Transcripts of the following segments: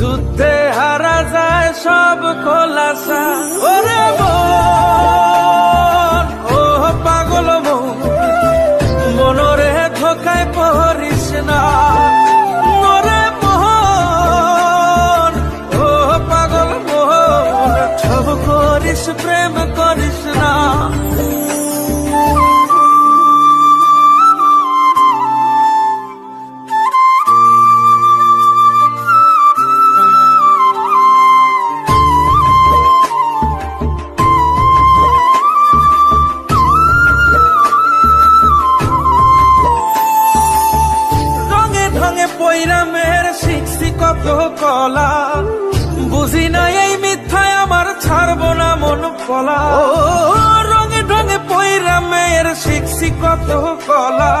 যুদ্ধে হারা যায় সব খোলাসা। ওরে কলা বুঝি না এই মিথ্যায় আমার ছাড়বো না মন পলা। রঙে রঙে ঢঙে মেয়ের শিখছি কত কলা।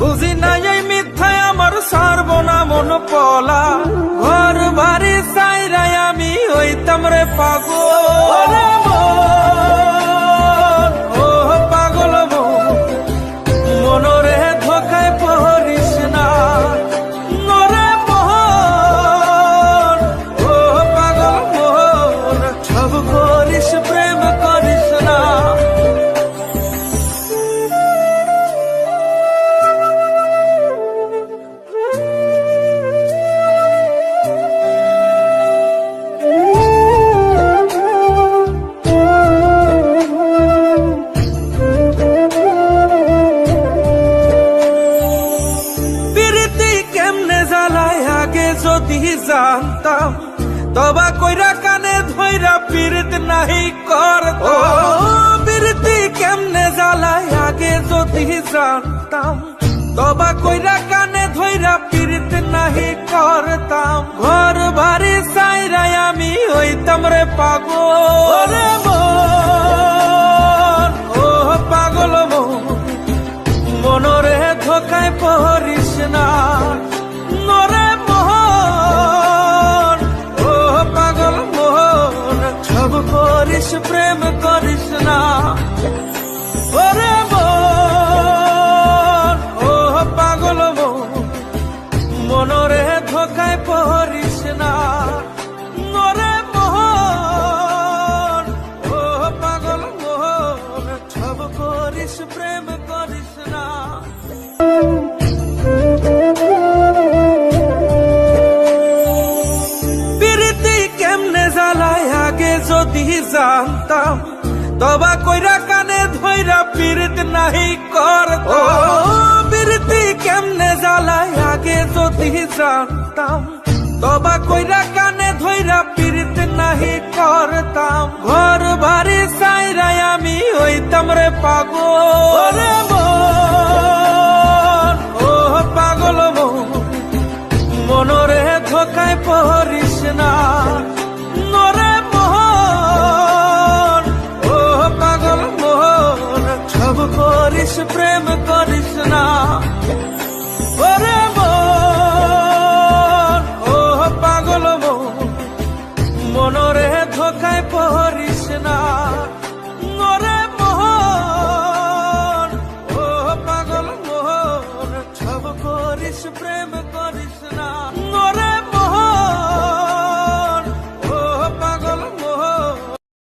বুঝি না এই মিথ্যায় আমার ছাড়বো না মন পলা। ঘর বাড়ি সাইরাই আমি হইতাম রে পাগল। জানতাম তবা কইরা কানে ধইরা পীড়িত নাহি করতাম। প্রীতি কেমনে জ্বালায় আগে যদি জানতাম তবা কইরা কানে ধইরা পীড়িত নাহি করতাম। ঘর বাড়ি সাইরাই আমি হইতাম রে পাগল। ও পাগল মন মনরে ধোকায় পড়িস না। করিস প্রেম করিস না যদি জানতাম তবা কইরা কানে ধইরা পীড়িত নাহি করতাম প্রীতি কেমনে জ্বালায় আগে যদি জানতাম তবা কইরা কানে ধইরা পীড়িত নাহি করতাম। ঘর বাড়ি সাইরাই আমি হইতাম রে পাগল। বেশি প্রেম করিস না ওরে ও পাগল মনরে ধোকায় পহরিস না ওরে মোহন ও পাগল মোহন ছব করিস প্রেম